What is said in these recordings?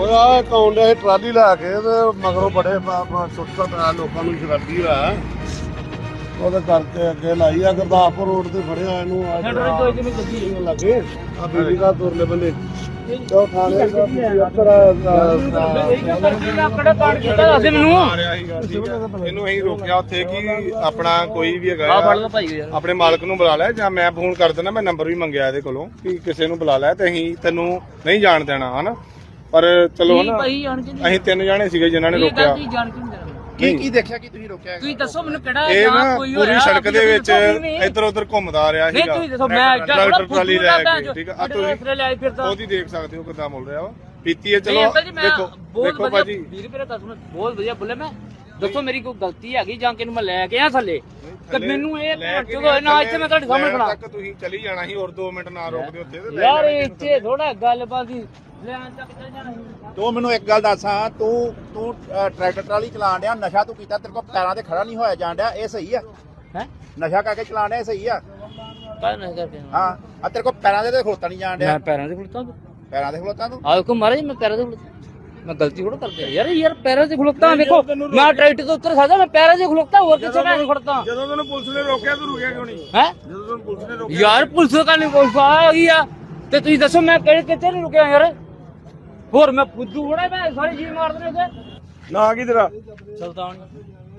ਉਹ ਆ ਅਕਾਊਂਟ ਇਹ ਟਰਾਲੀ ਲਾ ਕੇ ਤੇ ਮਗਰੋਂ ਬੜੇ ਸੁੱਟਾ ਪਿਆ ਲੋਕਾਂ ਨੂੰ ਸ਼ਰਾਬੀ ਹੋਇਆ ਉਹਦੇ ਕਰਕੇ ਅੱਗੇ ਲਾਈ ਆ ਗੁਰਦਾਸਪੁਰ ਰੋਡ ਤੇ ਫੜਿਆ ਇਹਨੂੰ। ਆ ਲੱਗੇ? ਆ ਬੀਬੀ ਦਾ ਤੁਰਲੇ ਬੰਦੇ। ਉਹ ਥਾਣੇ ਦਾ ਅਫਸਰ ਦੇ ਆ? ਇਹਨੂੰ ਅਸੀਂ ਰੋਕਿਆ ਉੱਥੇ ਕਿ ਆਪਣਾ ਕੋਈ ਵੀ ਹੈਗਾ ਆ ਆ, ਆਪਣੇ ਮਾਲਕ ਨੂੰ ਬੁਲਾ ਲੈ ਜਾਂ ਮੈਂ ਫੋਨ ਕਰ ਦਿੰਦਾ ਮੈਂ ਨੰਬਰ ਵੀ ਮੰਗਿਆ ਇਹਦੇ ਕੋਲੋਂ ਕਿ ਕਿਸੇ ਨੂੰ ਬੁਲਾ ਲੈ ਤੇ ਅਸੀਂ ਤੈਨੂੰ ਨਹੀਂ ਜਾਣ ਦੇਣਾ ਹਨਾ? ਪਰ ਚਲੋ ਭਾਈ ਜਾਣ ਕੇ ਅਸੀਂ ਤਿੰਨ ਜਾਣੇ ਸੀਗੇ ਜਿਨ੍ਹਾਂ ਨੇ ਇਹ ਰੋਕਿਆ। ਜਾਣ ਕੇ ਨਹੀਂ ਕੀ ਕੀ ਦੇਖਿਆ ਕਿ ਤੁਸੀਂ ਰੋਕਿਆ ਤੁਸੀਂ ਦੱਸੋ ਮੈਨੂੰ ਕਿਹੜਾ ਇਹ ਜਾਂ ਨਾ ਕੋਈ ਪੂਰੀ ਹੋਇਆ, ਸੜਕ ਦੇ ਵਿੱਚ। ਇੱਧਰ ਉੱਧਰ ਘੁੰਮਦਾ ਰਿਹਾ ਨਹੀਂ ਸੀਗਾ। ਤੁਸੀਂ ਦੱਸੋ ਮੈਂ ਟਰੈਕਟਰ ਟਰਾਲੀ ਲੈ ਕੇ ਠੀਕ ਆ? ਆਹ ਤੁਸੀਂ ਲੈ ਫਿਰਦਾ ਉਹਦੀ ਦੇਖ ਸਕਦੇ ਹੋ ਕਿੱਦਾਂ ਮੁੜ ਰਿਹਾ ਵਾ। ਪੀਤੀ ਹੈ ਚਲੋ ਦੇਖੋ ਬਹੁਤ ਦੇਖੋ ਵਧੀਆ ਭਾਜੀ। ਵੀਰ ਮੇਰਾ ਦੱਸ ਮਿੰਟ ਬਹੁਤ ਵਧੀਆ ਬੋਲੇ ਮੈਂ ਦੱਸੋ ਮੇਰੀ ਕੋਈ ਗਲਤੀ ਹੈਗੀ ਜਾਂ ਕਿ ਨੂੰ ਮੈਂ ਲੈ ਕੇ ਆ ਥੱਲੇ? ਤੇ ਮੈਨੂੰ ਇਹ ਚਲੋ ਨਾ ਇੱਥੇ ਮੈਂ ਤੁਹਾਡੇ ਸਾਹਮਣੇ ਖੜਾ। ਤੱਕ ਤੁਸੀਂ ਚਲੀ ਜਾਣਾ ਸੀ ਹੋਰ 2 ਮਿੰਟ ਨਾ ਰੋਕਦੇ ਉੱਥੇ ਤੇ ਲੈ ਯਾਰ ਜਾਣਾ ਸੀ। ਇੱਥੇ ਥੋੜਾ ਗੱਲਬਾਤ ਦੀ ਤੂੰ ਮੈਨੂੰ ਇੱਕ ਗੱਲ ਦੱਸ ਹਾਂ ਤੂੰ ਤੂੰ ਟਰੈਕਟਰ ਟਰਾਲੀ ਚਲਾਉਣ ਡਿਆ ਨਸ਼ਾ ਤੂੰ ਕੀਤਾ ਤੇਰੇ ਕੋਲ ਪੈਰਾਂ ਤੇ ਖੜਾ ਨਹੀਂ ਹੋਇਆ ਜਾਣ ਡਿਆ ਇਹ ਸਹੀ ਆ? ਹੈਂ? ਨਸ਼ਾ ਕਰਕੇ ਚਲਾਉਣ ਡਿਆ ਇਹ ਸਹੀ ਆ? ਕਾਹ ਨਹੀਂ ਕਰਦੇ ਹਾਂ ਆ ਤੇਰੇ ਕੋਲ ਪੈਰਾਂ ਦੇ ਤੇ ਖਲੋਤਾ ਨਹੀਂ ਜਾਣ ਡਿਆ? ਮੈਂ ਪੈਰਾਂ ਤੇ ਖੁਲਤਾ ਪੈਰਾਂ ਤੇ ਖਲੋਤਾ ਤੂੰ? ਆ ਦੇਖੋ ਮਹਾਰਾਜ ਮੈਂ ਪੈਰਾਂ ਤੇ ਖਲੋਤਾ। ਮੈਂ ਗਲਤੀ ਥੋੜਾ ਕਰਦੇ ਯਾਰ ਯਾਰ ਪੈਰਾਂ ਤੇ ਖਲੋਤਾ ਵੇਖੋ ਮੈਂ ਟਰੈਕਟਰ ਤੋਂ ਉੱਤਰ ਸਕਦਾ ਮੈਂ ਪੈਰਾਂ ਤੇ ਖਲੋਤਾ ਹੋਰ ਕਿੱਥੇ ਮੈਂ ਖੜਤਾ ਜਦੋਂ ਤੈਨੂੰ ਪੁਲਿਸ ਨੇ ਰੋਕਿਆ ਤੂੰ ਰੁਕਿਆ ਕਿਉਂ ਨਹੀਂ? ਹੈ? ਜਦੋਂ ਤੈਨੂੰ ਪੁਲਿਸ ਨੇ ਰੋਕਿਆ ਯਾਰ ਪੁਲਿਸ ਕਾ ਨਹੀਂ ਪੁਲਿਸ ਆ ਗਈ ਆ। ਤੇ ਤੁਸੀਂ ਦੱਸੋ ਮੈਂ ਕਿਹੜੇ ਕਿੱਥੇ ਨਹੀਂ ਰੁਕਿਆ ਯਾਰ? ਹੋਰ ਮੈਂ ਫੁੱਦੂ ਹੋਣਾ ਮੈਂ ਸਾਰੇ ਜੀ ਮਾਰ ਦੇਣੇ ਤੇ ਨਾ ਕੀ ਤੇਰਾ? ਸੁਲਤਾਨ।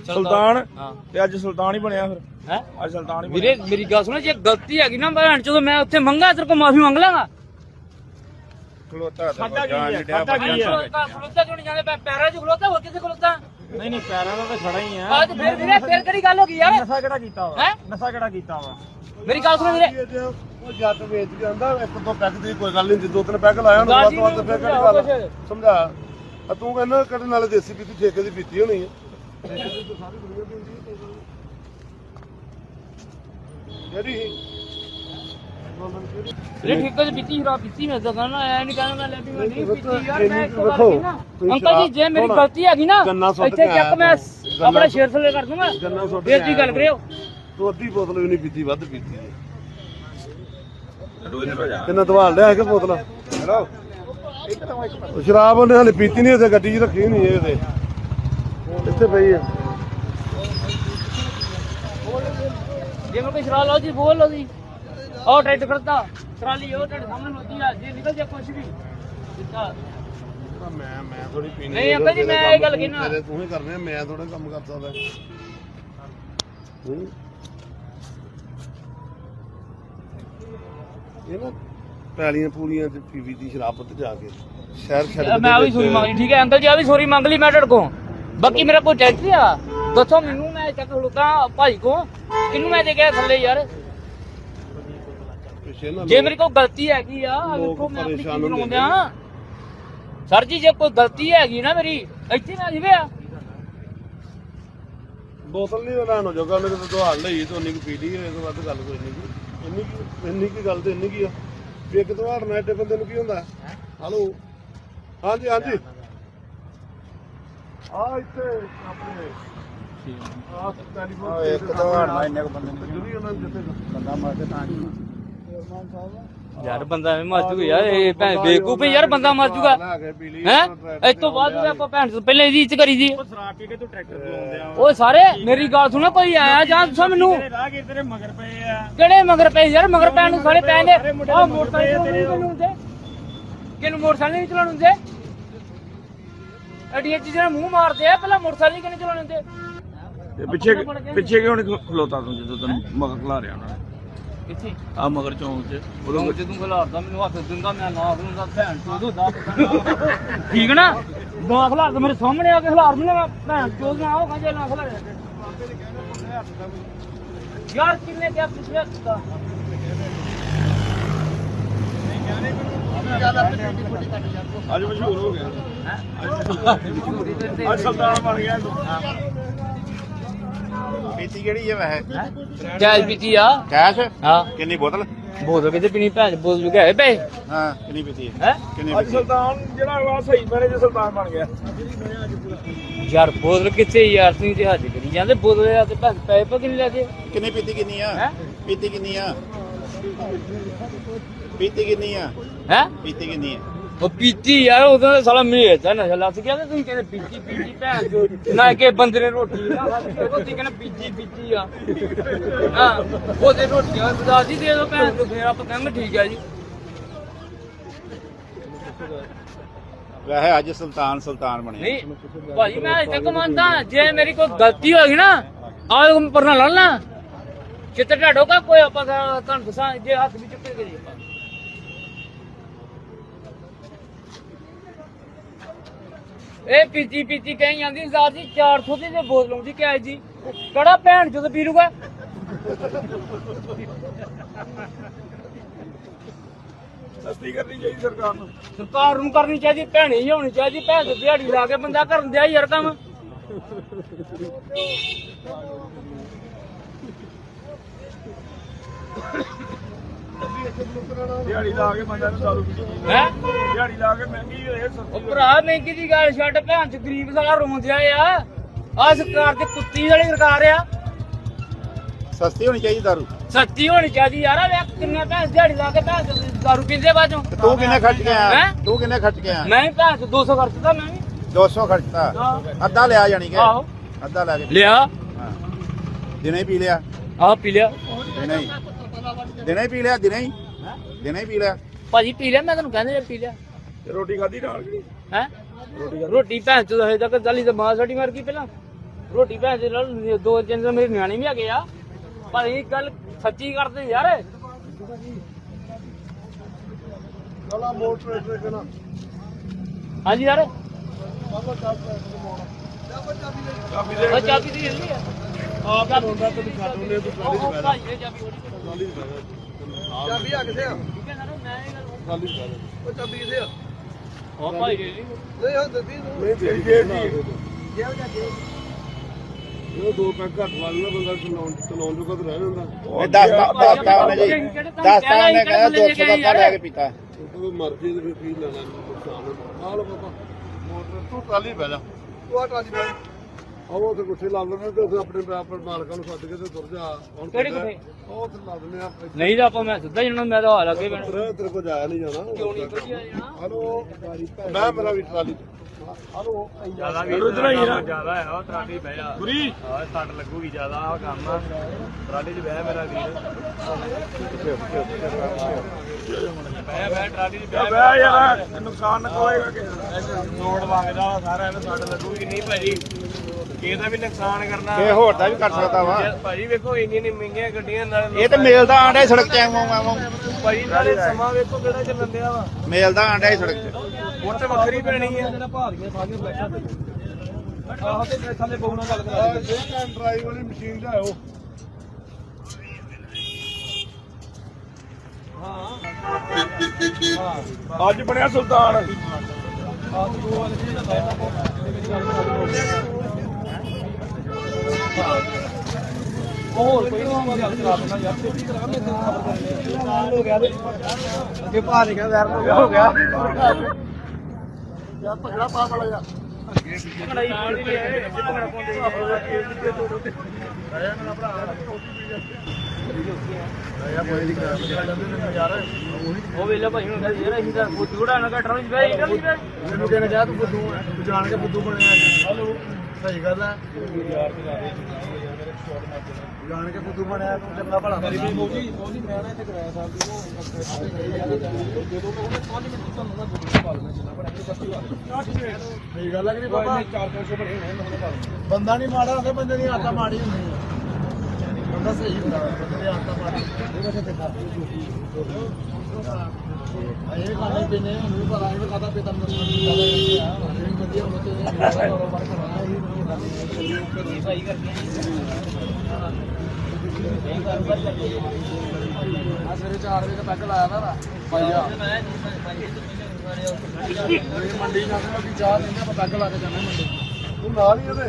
ਸੁਲਤਾਨ? ਹਾਂ। ਤੇ ਅੱਜ ਸੁਲਤਾਨ ਹੀ ਬਣਿਆ ਫਿਰ। ਹੈ? ਅੱਜ ਸੁਲਤਾਨ ਹੀ ਵੀਰੇ ਮੇਰੀ ਗੱਲ ਸੁਣੋ ਜੇ ਗਲਤੀ ਹੈਗੀ ਨਾ ਭੈਣ ਚੋਦ ਮੈਂ ਉੱਥੇ ਮੰਗਾ ਤੇਰੇ ਕੋਲ ਮਾਫੀ ਮੰਗ ਲਾਂਗਾ। ਖਲੋਤਾ ਖਾਧਾ ਕੀ ਹੈ? ਕੀ? ਖਲੋਤਾ ਕਿਉਂ ਨਹੀਂ ਜਾਂਦੇ? ਪੈ- ਪੈਰਾਂ 'ਚ ਖਲੋਤਾ ਹੋਰ ਕਿੱਥੇ ਖਲੋਤਾ? ਨਹੀਂ ਨਹੀਂ ਪੈਰਾਂ ਦਾ ਤਾਂ ਖੜਾ ਹੀ ਆ। ਤੇ ਫਿਰ ਵੀਰੇ ਫਿਰ ਕਿਹੜੀ ਗੱਲ ਹੋ ਗਈ ਯਾਰ? ਨਸ਼ਾ ਕਿਹੜਾ ਕੀਤਾ ਵਾ? ਹੈ? ਨਸ਼ਾ ਕਿਹੜਾ ਕੀਤਾ ਵਾ? ਮੇਰੀ ਗੱਲ ਸੁਣੋ ਵੀਰੇ। ਉਹ ਜੱਟ ਵੇਚ ਕੇ ਆਂਦਾ ਇੱਕ ਦੋ ਪੈਕ ਦੀ ਕੋਈ ਗੱਲ ਨਹੀਂ ਜੇ ਦੋ ਤਿੰਨ ਪੈਕ ਲਾਇਆ ਵੱਧ ਗਾਜੀ ਤੋਂ ਨੂੰ ਫੇਰ ਕਿਹੜੀ ਗੱਲ। ਸਮਝਾ। ਆ ਤੂੰ ਕਹਿੰਦਾ ਕਿਹੜੇ ਨਾਲੇ ਦੇਸੀ ਪੀਤੀ ਠੇਕੇ ਦੀ ਪੀਤੀ ਹੋਣੀ ਹੈ ਦੀ ਜਿਹੜੀ ਵੀਰੇ ਠੀਕ ਜੀ ਪੀਤੀ ਸ਼ਰਾਬ ਪੀਤੀ ਮੈਂ ਤਾਂ ਕਹਿੰਦਾ ਐ ਨਹੀਂ ਕਹਿੰਦਾ ਮੈਂ ਲੈ ਵੀ ਮੈਂ ਨਹੀਂ ਪੀਤੀ ਯਾਰ ਮੈਂ ਇੱਕ ਵੇਖੋ, ਕਹੀ ਨਾ। ਅੰਕਲ ਜੀ ਜੇ ਮੇਰੀ ਗਲਤੀ ਹੈਗੀ ਨਾ ਇੱਥੇ ਚੱਕ ਮੈਂ। ਆਪਣਾ ਸ਼ੇਰ ਥੱਲੇ ਕਰ ਦੂੰਗਾ। ਗੰਨਾ ਸੁੱਟ ਕੀ ਗੱਲ ਕਰਿਓ। ਤੂੰ ਅੱਧੀ ਬੋਤਲ ਵੀ ਨਹੀਂ ਪੀਤੀ ਵੱਧ ਪੀਤੀ ਹੈ। ਕਿੰਨਾ ਦਵਾਲ ਲਿਆ ਕਿ ਬੋਤਲ? ਉਹ ਸ਼ਰਾਬ ਉਹਨੇ ਹਲੇ ਪੀਤੀ ਨਹੀਂ ਇੱਥੇ ਗੱਡੀ 'ਚ ਰੱਖੀ ਨਹੀਂ ਇਹਦੇ ਇੱਥੇ ਪਈ ਹੈ। ਜੇ ਮੈਂ ਕੋਈ ਸ਼ਰਾਬ ਲਾਓ ਜੀ ਬੋਲ ਲਓ ਜੀ। ਉਹ ਟਰੈਕਟਰ ਕਰਦਾ ਟਰਾਲੀ ਉਹ ਤੁਹਾਡੇ ਸਾਹਮਣੇ ਹੁੰਦੀ ਆ ਜੇ ਨਿਕਲ ਜਾ ਕੁਛ ਵੀ। ਮੈਂ ਮੈਂ ਥੋੜੀ ਪੀਣੀ ਨਹੀਂ ਅੰਕਲ ਜੀ, ਮੈਂ ਇਹ ਗੱਲ ਕਹਿਣਾ। ਤੇਰੇ ਤੂੰ ਹੀ ਕਰਨੇ ਆ, ਮੈਂ ਥੋੜਾ ਕੰਮ ਕਰ ਸਕਦਾ। ਹੂੰ। ਇਹ ਨਾ ਪੈਲੀਆਂ ਪੂਰੀਆਂ ਤੇ ਪੀਵੀ ਦੀ ਸ਼ਰਾਬ ਪੁੱਤ ਜਾ ਕੇ ਸ਼ਹਿਰ ਛੱਡ ਮੈਂ ਆ ਵੀ ਸੋਰੀ ਮੰਗਲੀ ਠੀਕ ਹੈ ਅੰਕਲ ਜੀ ਆ ਵੀ ਸੋਰੀ ਮੰਗ ਲਈ ਮੈਂ ਤੁਹਾਡੇ ਕੋਲ। ਬਾਕੀ ਮੇਰਾ ਕੋਈ ਟੈਕਸੀ ਆ। ਦੱਸੋ ਮੈਨੂੰ ਮੈਂ ਚੱਕ ਲੁਕਾ ਭਾਈ ਕੋ ਕਿਹਨੂੰ ਮੈਂ ਦੇ ਗਿਆ ਥੱਲੇ ਯਾਰ? ਜੇ ਮੇਰੀ ਕੋਈ ਗਲਤੀ ਹੈਗੀ ਆ ਵੇਖੋ ਮੈਂ ਆਪਣੀ ਚੀਜ਼ ਬਣਾਉਂਦਾ ਸਰ ਜੀ ਜੇ ਕੋਈ ਗਲਤੀ ਹੈਗੀ ਨਾ ਮੇਰੀ ਇੱਥੇ ਨਾ ਜਿਵੇਂ ਆ। ਬੋਤਲ ਨਹੀਂ ਲੈਣ ਹੋ ਜਾਊਗਾ ਉਹਨੇ ਤਾਂ ਦੁਹਾੜ ਲਈ ਤੇ ਕੁ ਪੀ ਲਈ ਇਹ ਤੋਂ ਵੱਧ ਗੱਲ ਕੋਈ ਨਹੀਂ ਇੰਨੀ ਕੀ ਇੰਨੀ ਕੀ ਗੱਲ ਤੇ ਇੰਨੀ ਕੀ ਆ। ਵੀ ਇੱਕ ਦੁਹਾੜ ਨਾਲ ਐਡੇ ਬੰਦੇ ਨੂੰ ਕੀ ਹੁੰਦਾ? ਹਲੋ ਹਾਂਜੀ ਹਾਂਜੀ। ਆ ਇੱਥੇ ਆਪਣੇ ਆ ਟੈਲੀਫੋਨ ਇੱਕ ਦੁਹਾੜ ਨਾਲ ਇੰਨੇ ਕੁ ਬੰਦੇ ਨੂੰ ਜ਼ਰੂਰੀ ਉਹਨਾਂ ਨੂੰ ਜਿੱਥੇ ਬੰਦਾ ਮਰ ਕੇ ਤਾਂ ਯਾਰ ਬੰਦਾ ਐਵੇਂ ਮਰ ਜੂਗਾ ਯਾਰ ਇਹ ਭੈਣ ਬੇਕੂਫ ਯਾਰ ਬੰਦਾ ਮਰ ਜੂਗਾ। ਹੈ? ਇਸ ਤੋਂ ਬਾਅਦ ਵੀ ਆਪਾਂ ਭੈਣ ਤੋਂ ਪਹਿਲਾਂ ਇਹਦੀ ਇੱਜ਼ਤ ਕਰੀ ਦੀ। ਸ਼ਰਾਬ ਪੀ ਕੇ ਤੂੰ ਟਰੈਕਟਰ ਚਲਾਉਂਦੇ ਆ। ਓਏ ਸਾਰੇ ਮੇਰੀ ਗੱਲ ਸੁਣੋ ਕੋਈ ਆਇਆ ਜਾਂ ਦੱਸੋ ਮੈਨੂੰ ਤੇਰੇ ਰਾਹਗੀਰ ਤੇਰੇ ਮਗਰ ਪਏ ਆ। ਕਿਹੜੇ ਮਗਰ ਪਏ ਯਾਰ? ਮਗਰ ਪੈਣ ਨੂੰ ਸਾਰੇ ਪੈਣ ਦੇ ਆ ਮੋਟਰਸਾਈਕਲ ਨਹੀਂ ਚਲਾਉਣ ਦੇ ਕਿਹਨੂੰ ਮੋਟਰਸਾਈਕਲ ਨਹੀਂ ਚਲਾਉਣ ਦੇ ਅੜੀਏ ਚੀਜ਼ਾਂ ਮੂੰਹ ਮਾਰਦੇ ਆ ਪਹਿਲਾਂ ਮੋਟਰਸਾਈਕਲ ਕਿਹਨੇ ਚਲਾਉਣ ਦੇ ਪਿੱਛੇ ਪਿੱਛੇ ਕਿਉਂ ਨਹੀਂ ਖਲੋਤਾ ਤੂੰ ਜਦੋਂ ਤੈਨੂੰ ਮਗਰ ਖਲਾ ਰਿਹਾ ਉਹਨਾਂ ਨੇ? ਕਿੱਥੇ? ਆ ਮਗਰ ਚੌਂਕ 'ਚ। ਉਦੋਂ ਜੇ ਤੂੰ ਖਿਲਾਰਦਾ ਮੈਨੂੰ ਹੱਥ ਦਿੰਦਾ ਮੈਂ ਨਾ ਦਿੰਦਾ ਭੈਣ ਚੋਦ ਦਾ ਠੀਕ ਨਾ? ਨਾ ਖਿਲਾਰ ਮੇਰੇ ਸਾਹਮਣੇ ਆ ਕੇ ਖਿਲਾਰ ਦਿੰਦਾ ਮੈਂ ਭੈਣ ਚੋਦ ਨਾ ਆਓ ਖਾਜੇ ਨਾ ਖਿਲਾਰ ਯਾਰ ਕਿੰਨੇ ਕਿਹਾ ਪਿਛਲੇ ਦਾ? ਅੱਜ ਮਸ਼ਹੂਰ ਹੋ ਗਿਆ। ਅੱਜ ਸੁਲਤਾਨ ਬਣ ਗਿਆ। ਤੂੰ ਪੀਤੀ ਕਿਹੜੀ ਹੈ ਵੈਸੇ? ਕੈਸ਼ ਪੀਤੀ ਆ? ਕੈਸ਼? ਹਾਂ। ਕਿੰਨੀ ਬੋਤਲ? ਬੋਤਲ ਕਿਤੇ ਪੀਣੀ ਭੈਣ ਬੋਤਲ ਜੁਗਾ ਹੈ ਪਏ? ਹਾਂ ਕਿੰਨੀ ਪੀਤੀ ਹੈ ਹੈ? ਕਿੰਨੀ ਅੱਜ ਪੀਤੀ ਸੁਲਤਾਨ ਜਿਹੜਾ ਵਾ ਸਹੀ ਮੈਨੇ ਜੇ ਸੁਲਤਾਨ ਬਣ ਗਿਆ। ਯਾਰ ਬੋਤਲ ਕਿੱਥੇ ਯਾਰ ਤੁਸੀਂ ਤੇ ਹੱਜ ਕਰੀ ਜਾਂਦੇ ਬੋਤਲ ਆ ਤੇ ਭੈਣ ਪੈਸੇ ਪਾ ਕਿੰਨੇ ਲੈਦੇ ਕਿੰਨੀ ਪੀਤੀ ਕਿੰਨੀ ਆ? ਹੈਂ? ਪੀਤੀ ਕਿੰਨੀ ਆ? ਪੀਤੀ ਕਿੰਨੀ ਆ? ਹੈ? ਪੀਤੀ ਕਿੰਨੀ ਆ? ਉਹ ਪੀਤੀ ਯਾਰ ਤਾਂ ਸਾਲਾ ਮੇਰੇ ਤਾਂ ਨਸ਼ਾ ਲੱਗ ਗਿਆ ਤੇ ਤੁਸੀਂ ਕਹਿੰਦੇ ਪੀਤੀ ਪੀਤੀ ਭੈਣ ਚੋ ਨਾ ਕਿ ਬੰਦੇ ਨੇ ਰੋਟੀ ਨਾ ਖਾਧੀ ਉਹ ਤੁਸੀਂ ਕਹਿੰਦੇ ਪੀਤੀ ਪੀਤੀ ਆ। ਹਾਂ ਉਹਦੇ ਰੋਟੀਆਂ ਬਦਾਦੀ ਦੇ ਦੋ ਭੈਣ ਚੋ ਫੇਰ ਆਪਾਂ ਕਹਿੰਦੇ ਠੀਕ ਆ ਜੀ। ਵੈਸੇ ਅੱਜ ਸੁਲਤਾਨ ਸੁਲਤਾਨ ਬਣੇ। ਨਹੀਂ ਭਾਜੀ ਮੈਂ ਅਜੇ ਤੱਕ ਮੰਨਦਾ ਜੇ ਮੇਰੀ ਕੋਈ ਗਲਤੀ ਹੋ ਗਈ ਨਾ ਆਹ ਪਰਨਾ ਲਾ ਲਾ। ਚਿੱਤ ਢਾਡੋ ਕਾ ਕੋਈ ਆਪਾਂ ਤਾਂ ਤੁਹਾਨੂੰ ਦੱਸਾਂ ਜੇ ਹੱਥ ਵੀ ਚੁੱਕੇ ਗਏ ਇਹ ਪੀਤੀ ਪੀਤੀ ਕਹੀ ਜਾਂਦੀ ਜ਼ਾਰ ਜੀ 400 ਦੀ ਤੇ ਬੋਤਲ ਆਉਂਦੀ ਕਿ ਜੀ? ਕਿਹੜਾ ਭੈਣ ਜਦੋਂ ਪੀ ਲੂਗਾ ਸਸਤੀ ਕਰਨੀ ਚਾਹੀਦੀ ਸਰਕਾਰ ਨੂੰ। ਸਰਕਾਰ ਨੂੰ ਕਰਨੀ ਚਾਹੀਦੀ ਭੈਣੀ ਹੀ ਹੋਣੀ ਚਾਹੀਦੀ ਭੈਣ ਤੇ ਦਿਹਾੜੀ ਲਾ ਕੇ ਬੰਦਾ ਕਰਨ ਦਿਆ ਯਾਰ ਕੰਮ। ਦਿਹਾੜੀ ਲਾ ਕੇ ਬੰਦਾ ਨੂੰ ਦਾਰੂ ਪੀਣੀ ਚਾਹੀਦੀ ਹੈ? ਦਿਹਾੜੀ ਲਾ ਕੇ ਮਹਿੰਗੀ ਹੋਏ ਸਸਤੀ ਉਹ ਭਰਾ ਮਹਿੰਗੀ ਦੀ ਗੱਲ ਛੱਡ ਭੈਣ ਚ ਗਰੀਬ ਸਾਲਾ ਰੋਂਦਿਆ ਆ। ਆ ਸਰਕਾਰ ਤੇ ਕੁੱਤੀ ਵਾਲੀ ਸਰਕਾਰ ਆ। ਸਸਤੀ ਹੋਣੀ ਚਾਹੀਦੀ ਦਾਰੂ। ਸੱਚੀ ਹੋਣੀ ਚਾਹੀਦੀ ਯਾਰ ਵੇ ਕਿੰਨੇ ਭੈਣ ਦਿਹਾੜੀ ਲਾ ਕੇ ਭੈਣ ਚੋਦ ਦਾਰੂ ਪੀਂਦੇ ਬਾਜੋਂ ਤੇ ਤੂੰ ਕਿੰਨੇ ਖਰਚ ਕੇ ਆਇਆ? ਹੈਂ? ਤੂੰ ਕਿੰਨੇ ਖਰਚ ਕੇ ਆਇਆ? ਮੈਂ ਵੀ ਭੈਣ ਚ 200 ਖਰਚਦਾ ਮੈਂ ਵੀ। 200 ਖਰਚਤਾ। ਅੱਧਾ ਲਿਆ ਜਾਣੀ ਕਿ? ਆਹੋ। ਅੱਧਾ ਲੈ ਕੇ। ਲਿਆ। ਹਾਂ। ਦਿਨੇ ਪੀ ਲਿਆ? ਆਹ ਪੀ ਲਿਆ। ਦਿਨੇ ਹੀ ਦਿਨੇ ਹੀ ਪੀ ਲਿਆ ਦਿਨੇ ਹੀ? ਦਿਨੇ ਹੀ ਪੀ ਲਿਆ। ਭਾਜੀ ਪੀ ਲਿਆ ਮੈਂ ਤੁਹਾਨੂੰ ਕਹਿੰਦੇ ਪੀ ਲਿਆ। ਤੇ ਰੋਟੀ ਖਾਧੀ ਨਾਲ ਕਿ ਨਹੀਂ? ਹੈ? ਰੋਟੀ ਭੈਣ ਚੋਦ ਹਜੇ ਤੱਕ ਚੱਲੀ ਤੇ ਮਾਂ ਸਾਡੀ ਮਰ ਗਈ ਪਹਿਲਾਂ। ਰੋਟੀ ਭੈਣ ਚੋਦ ਨਾਲ ਦੋ ਤਿੰਨ ਤਾਂ ਮੇਰੇ ਨਿਆਣੇ ਵੀ ਹੈਗੇ ਆ। ਪਰ ਇਹ ਗੱਲ ਸੱਚੀ ਕਰਦੇ ਯਾਰ। ਚਲਾ ਮੋਟਰ ਟਰੈਕ ਨਾ ਹਾਂਜੀ ਯਾਰ। ਚਾਬੀ ਦੇ ਉਹ ਚਾਬੀ ਦੀ ਜਲਦੀ ਆ। ਆਪ ਹੁੰਦਾ ਤੇ ਛੱਡ ਉਹਨੇ ਤੂੰ ਟਰਾਲੀ ਚ ਜਾ ਉਹਦੀ ਟਰਾਲੀ ਚ ਜਾ। ਚਾਬੀ ਆ ਕਿੱਥੇ ਆ? ਠੀਕ ਹੈ ਸਰ ਮੈਂ ਇਹ ਗੱਲ ਟਰਾਲੀ ਚ ਜਾ। ਉਹ ਚਾਬੀ ਕਿੱਥੇ ਆ? ਉਹ ਭਾਈ ਜੀ ਨਹੀਂ ਹੁਣ ਦਿੱਤੀ ਤੂੰ। ਨਹੀਂ ਤੇਰੀ ਜੇਬ ਦੀ। ਇਹ ਦੋ ਪੈਕ ਘੱਟ ਲੈਣਾ ਬੰਦਾ ਚਲਾਉਣ ਚਲਾਉਣ ਜੋਗਾ ਤਾਂ ਰਹਿ ਜਾਂਦਾ। ਇਹ 10 ਦੱਸਤਾ ਉਹਨੇ ਜੀ ਦੱਸਤਾ ਉਹਨੇ ਕਹਿੰਦਾ 200 ਦਾ ਅੱਧਾ ਲੈ ਕੇ ਪੀਤਾ। ਉਹ ਮਰਜ਼ੀ ਦੇ ਫਿਰ ਕੀ ਲੈਣਾ ਨੁਕਸਾਨ ਹੁੰਦਾ ਆ ਲੋ ਬਾਬਾ ਮੋਟਰ ਤੂੰ ਟਰਾਲੀ ਬਹਿ ਜਾ। ਤੂੰ ਆ ਟਰਾਲੀ ਬੈਠ। ਆਓ ਤੇ ਗੁੱਠੇ ਲਾ ਲੈਣੇ ਤੇ ਉੱਥੇ ਆਪਣੇ ਆਪਣੇ ਮਾਲਕਾਂ ਨੂੰ ਸੱਦ ਕੇ ਤੇ ਤੁਰ ਜਾ। ਹੁਣ ਕਿਹੜੇ ਗੁੱਠੇ? ਉਹ ਤੇ ਲਾ ਦਿੰਦੇ ਆ ਨਹੀਂ ਤਾਂ ਆਪਾਂ ਮੈਂ ਸਿੱਧਾ ਜਾਣਾ ਮੈਂ ਤਾਂ ਹਾਲ ਅੱਗੇ ਬੈਣਾ ਤੇਰੇ ਤੇਰੇ ਕੋਲ ਜਾਇਆ ਨਹੀਂ ਜਾਣਾ। ਕਿਉਂ ਨਹੀਂ? ਵਧੀਆ ਜਾਣਾ? ਹਲੋ। ਮੈਂ ਮੇਰਾ ਵੀ ਟਰਾਲੀ ਹਲੋ। ਜ਼ਿਆਦਾ ਵੀ ਜ਼ਿਆਦਾ ਹੈ ਉਹ ਟਰਾਲੀ ਬਹਿ ਜਾ। ਪੂਰੀ ਹਾਂ ਸੱਟ ਲੱਗੂਗੀ ਜ਼ਿਆਦਾ ਆ ਕੰਮ ਆ। ਟਰਾਲੀ 'ਚ ਬਹਿ ਮੇਰਾ ਵੀਰ। ਬਹਿ ਬਹਿ ਟਰਾਲੀ 'ਚ ਬਹਿ ਬਹਿ ਯਾਰ ਨੁਕਸਾਨ ਨਾ ਹੋਏਗਾ ਕਿ ਨੋਟ ਮੰਗਦਾ ਵਾ ਸਾਰਾ ਇਹਨੂੰ ਸੱਟ ਲੱਗੂਗੀ ਨਹੀਂ ਭਾਜੀ। ਇਹਦਾ ਵੀ ਨੁਕਸਾਨ ਕਰਨਾ ਇਹ ਹੋਰ ਦਾ ਵੀ ਕਰ ਸਕਦਾ ਵਾ। ਭਾਜੀ ਵੇਖੋ ਇੰਨੀ ਇੰਨੀ ਮਹਿੰਗੀਆਂ ਗੱਡੀਆਂ ਨਾਲ ਇਹ ਤੇ ਮੇਲ ਦਾ ਆਂਡਾ ਸੜਕ ਤੇ ਆਵਾਂ ਆਵਾਂ ਭਾਜੀ ਨਾਲੇ ਸਮਾਂ ਵੇਖੋ ਕਿਹੜਾ ਚੱਲਣ ਦਿਆ ਵਾ। ਮੇਲ ਦਾ ਆਂਡਾ ਹੀ ਸੜਕ ਤੇ ਹੁਣ ਤੇ ਵੱਖਰੀ ਪੈਣੀ ਹੈ ਜਿਹੜਾ ਭਾਰੀਆਂ ਸਾਰੀਆਂ ਬੈਠਾ ਆਹੋ ਤੇ ਥੱਲੇ ਬਹੂ ਨਾਲ ਗੱਲ ਆ ਜੇ ਕੈਨ ਡਰਾਈਵ ਵਾਲੀ ਮਸ਼ੀਨ ਲਿਆਓ। ਅੱਜ ਬਣਿਆ ਸੁਲਤਾਨ। ਹੋਰ ਕੋਈ ਨਹੀਂ ਗੱਲ ਕਰਾ ਦੇਣਾ ਯਾਰ, ਛੇਤੀ ਕਰਾ ਮੈਂ ਤੈਨੂੰ ਖਬਰ ਕਰਨੀ ਹੋ ਗਿਆ ਅੱਗੇ ਭਾਰ ਨਿਕਲ ਵੈਰ ਹੋ ਗਿਆ ਯਾ ਭਗੜਾ ਪਾ ਵਾਲਾ ਯਾ ਕੜਾਈ ਪਾਣੀ ਨਹੀਂ ਆਏ ਭੰਗੜਾ ਪਾਉਂਦੇ ਉਹ ਵੇਲੇ ਭਾਈ ਨੂੰ ਕਹਿੰਦੇ ਯਾਰ ਅਸੀਂ ਤਾਂ ਫੁੱਦੂ ਉਡਾਣਾ ਘਟਣਾ ਨਹੀਂ ਬਈ ਟਰਾਲੀ ਬਈ ਮੈਨੂੰ ਕਹਿੰਦਾ ਜਾ ਤੂੰ ਬੁੱਧੂ ਆ ਤੂੰ ਜਾਣ ਕੇ ਬੁੱਧੂ ਬਣਿਆ ਹਲੋ। ਸਹੀ ਗੱਲ ਆ। ਜਾਣ ਕੇ ਬੁੱਧੂ ਬਣਿਆ ਤੂੰ ਚੰਗਾ ਭਲਾ ਮੇਰੀ ਵੀ ਮੋਜੀ ਮੋਜੀ ਮੈਂ ਨਾ ਇੱਥੇ ਕਰਾਇਆ ਸਾਹਿਬ ਦੀ ਸਹੀ ਗੱਲ ਆ ਕਿ ਨਹੀਂ ਬਾਬਾ? 4-500 ਬਣੇ ਹੋਣੇ ਬੰਦਾ ਨਹੀਂ ਮਾੜਾ ਹੁੰਦਾ ਬੰਦੇ ਦੀ ਆਦਤ ਮਾੜੀ ਹੁੰਦੀ ਹੈ ਬੰਦਾ ਸਹੀ ਹੁੰਦਾ ਬੰਦੇ ਇਹ ਵੈਸੇ ਤੇ ਖਾਤੀ ਝੂਠੀ ਇਹ ਖਾਣੇ ਪੀਣੇ ਨੂੰ ਪਰ ਆਏ ਖਾਦਾ ਪੇ ਤਾਂ ਮੈਨੂੰ ਵਧੀਆ ਕਾਰੋਬਾਰ ਕਰਨਾ ਹੀ ਕਰਦੇ ਆ ਸਵੇਰੇ 4 ਵਜੇ ਤੱਕ ਲਾਇਆ ਨਾ ਮੰਡੀ ਜਾਂਦੇ ਕਿ ਚਾਹ ਦਿੰਦੇ ਆਪਾਂ ਤੱਕ ਲਾ ਕੇ ਜਾਂਦੇ ਮੰਡੀ ਤੂੰ ਨਾਲ ਹੀ ਉਹਦੇ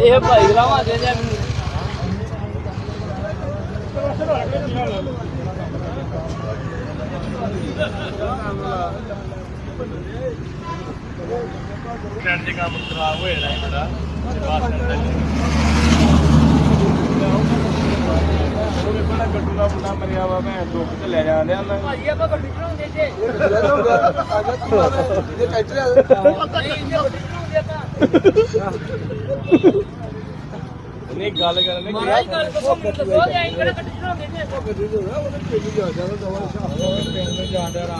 ਇਹ ਭਾਈ ਟ੍ਰੈਨ ਦੇ ਕੰਮ ਖਰਾਬ ਹੋਇਆ ਨਾ ਬੜਾ ਬਾਤ ਕਰਦਾ ਉਹ ਵੇਖੋ ਨਾ ਗੱਡੂ ਦਾ ਮੁੰਡਾ ਮਰਿਆ ਵਾ ਮੈਂ ਦੁੱਖ ਤੇ ਲੈ ਜਾਂਦੇ ਆ। ਨਾ ਭਾਜੀ ਆਪਾਂ ਗੱਡੀ ਚਲਾਉਂਦੇ ਜੇ ਇਹ ਕੈਂਟਰ ਆ ਨਹੀਂ ਇੰਨੇ ਵੱਡੀ ਨੂੰ ਦੇਤਾ ਨਹੀਂ ਗੱਲ ਕਰਨ ਮਹਾਰਾਜ ਗੱਲ ਦੱਸੋ ਮੈਨੂੰ ਦੱਸੋ ਐਂ ਕਿਹੜਾ ਕੱਟੀ ਚੜਾਉਂਦੇ ਜੇ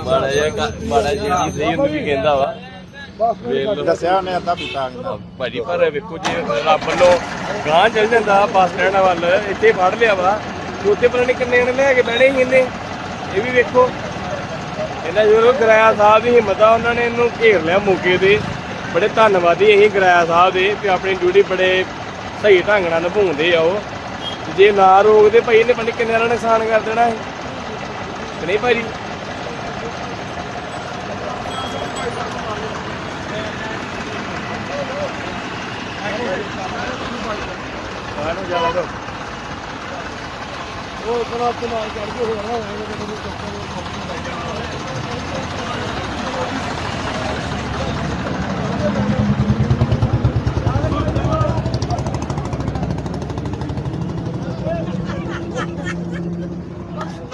ਮਾੜਾ ਜਿਹਾ ਮਾੜਾ ਜਿਹਾ ਚੀਜ਼ ਨਹੀਂ ਹੁੰਦੀ ਵੀ ਕਹਿੰਦਾ ਵਾ। ਵੇਖ ਲਓ। ਦੱਸਿਆ ਉਹਨੇ ਅੱਧਾ ਪੀਤਾ ਕਹਿੰਦਾ ਭਾਜੀ ਪਰ ਵੇਖੋ ਜੇ ਰੱਬ ਵੱਲੋਂ ਗਾਂ ਚੱਲ ਜਾਂਦਾ ਬੱਸ ਸਟੈਂਡ ਵੱਲ ਇੱਥੇ ਫੜ ਲਿਆ ਵਾ ਤੇ ਉੱਥੇ ਪਤਾ ਨਹੀਂ ਕਿੰਨੇ ਲੈ ਕੇ ਬਹਿਣੇ ਸੀ ਇਹਨੇ। ਇਹ ਵੀ ਵੇਖੋ। ਇਹਨਾਂ ਜਦੋਂ ਗਰਾਇਆ ਸਾਹਿਬ ਦੀ ਹਿੰਮਤ ਆ ਉਹਨਾਂ ਨੇ ਇਹਨੂੰ ਘੇਰ ਲਿਆ ਮੌਕੇ ਤੇ। ਬੜੇ ਧੰਨਵਾਦੀ ਅਸੀਂ ਗਰਾਇਆ ਸਾਹਿਬ ਦੇ ਤੇ ਆਪਣੀ ਡਿਊਟੀ ਬੜੇ ਸਹੀ ਢੰਗ ਨਾਲ ਨਿਭਾਉਂਦੇ ਆ ਉਹ। ਜੇ ਨਾ ਰੋਕਦੇ ਭਾਈ, ਇਹਨੇ ਪਤਾ ਕਿੰਨੇ ਨਾਲ ਨੁਕਸਾਨ ਕਰ ਦੇਣਾ ਸੀ ਕਿ ਨਹੀਂ ਭਾਜੀ ਉਹ ਬੜਾ ਤੇ ਚੜ ਕੇ ਹੋਣਾ ਹੋਵੇ